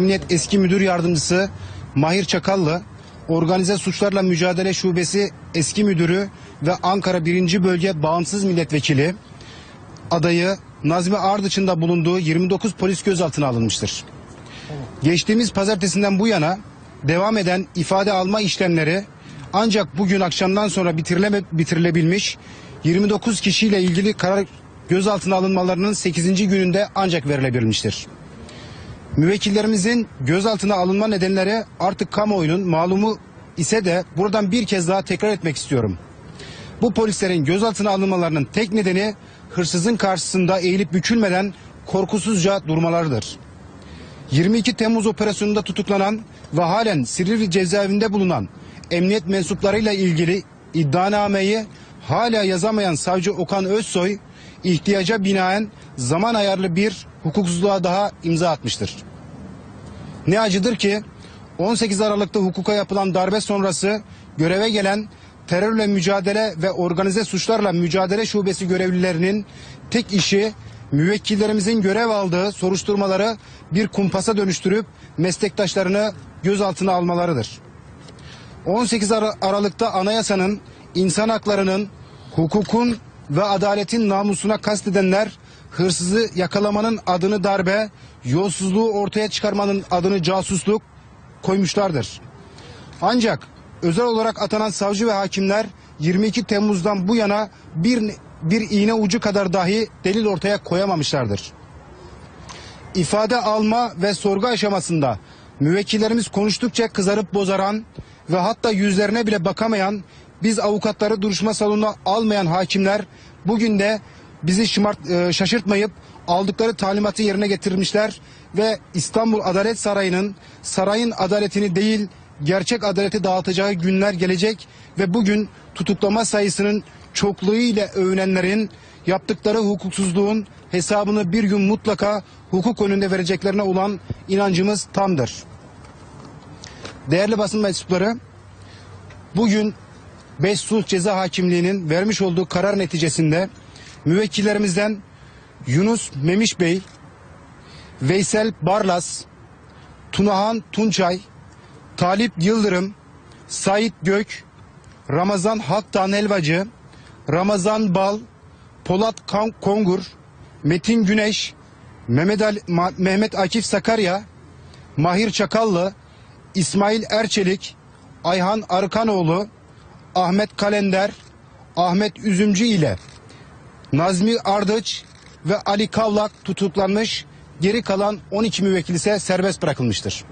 Emniyet Eski Müdür Yardımcısı Mahir Çakallı, Organize Suçlarla Mücadele Şubesi Eski Müdürü ve Ankara 1. Bölge Bağımsız Milletvekili adayı Nazmi Ardıç'ın da bulunduğu 29 polis gözaltına alınmıştır. Geçtiğimiz pazartesinden bu yana devam eden ifade alma işlemleri ancak bugün akşamdan sonra bitirileme, bitirilebilmiş 29 kişiyle ilgili karar gözaltına alınmalarının 8. gününde ancak verilebilmiştir. Müvekkillerimizin gözaltına alınma nedenleri artık kamuoyunun malumu ise de buradan bir kez daha tekrar etmek istiyorum. Bu polislerin gözaltına alınmalarının tek nedeni hırsızın karşısında eğilip bükülmeden korkusuzca durmalarıdır. 22 Temmuz operasyonunda tutuklanan ve halen Silivri cezaevinde bulunan emniyet mensuplarıyla ilgili iddianameyi hala yazamayan savcı Okan Özsoy ihtiyaca binaen zaman ayarlı bir hukuksuzluğa daha imza atmıştır. Ne acıdır ki 18 Aralık'ta hukuka yapılan darbe sonrası göreve gelen terörle mücadele ve organize suçlarla mücadele şubesi görevlilerinin tek işi müvekkillerimizin görev aldığı soruşturmaları bir kumpasa dönüştürüp meslektaşlarını gözaltına almalarıdır. 18 Ara- Aralık'ta anayasanın, insan haklarının, hukukun ve adaletin namusuna kastedenler hırsızı yakalamanın adını darbe, yolsuzluğu ortaya çıkarmanın adını casusluk koymuşlardır. Ancak özel olarak atanan savcı ve hakimler 22 Temmuz'dan bu yana bir bir iğne ucu kadar dahi delil ortaya koyamamışlardır. İfade alma ve sorgu aşamasında müvekkillerimiz konuştukça kızarıp bozaran ve hatta yüzlerine bile bakamayan biz avukatları duruşma salonuna almayan hakimler bugün de bizi şımart, e, şaşırtmayıp aldıkları talimatı yerine getirmişler ve İstanbul Adalet Sarayı'nın sarayın adaletini değil gerçek adaleti dağıtacağı günler gelecek ve bugün tutuklama sayısının çokluğu ile övünenlerin yaptıkları hukuksuzluğun hesabını bir gün mutlaka hukuk önünde vereceklerine olan inancımız tamdır. Değerli basın mensupları, bugün 5 Sulh Ceza Hakimliği'nin vermiş olduğu karar neticesinde müvekkillerimizden Yunus Memiş Bey, Veysel Barlas, Tunahan Tunçay, Talip Yıldırım, Sait Gök, Ramazan Haktan Helvacı, Ramazan Bal, Polat Kongur, Metin Güneş, Mehmet, Ali, Mehmet Akif Sakarya, Mahir Çakallı, İsmail Erçelik, Ayhan Arkanoğlu, Ahmet Kalender, Ahmet Üzümcü ile Nazmi Ardıç ve Ali Kavlak tutuklanmış, geri kalan 12 müvekkil ise serbest bırakılmıştır.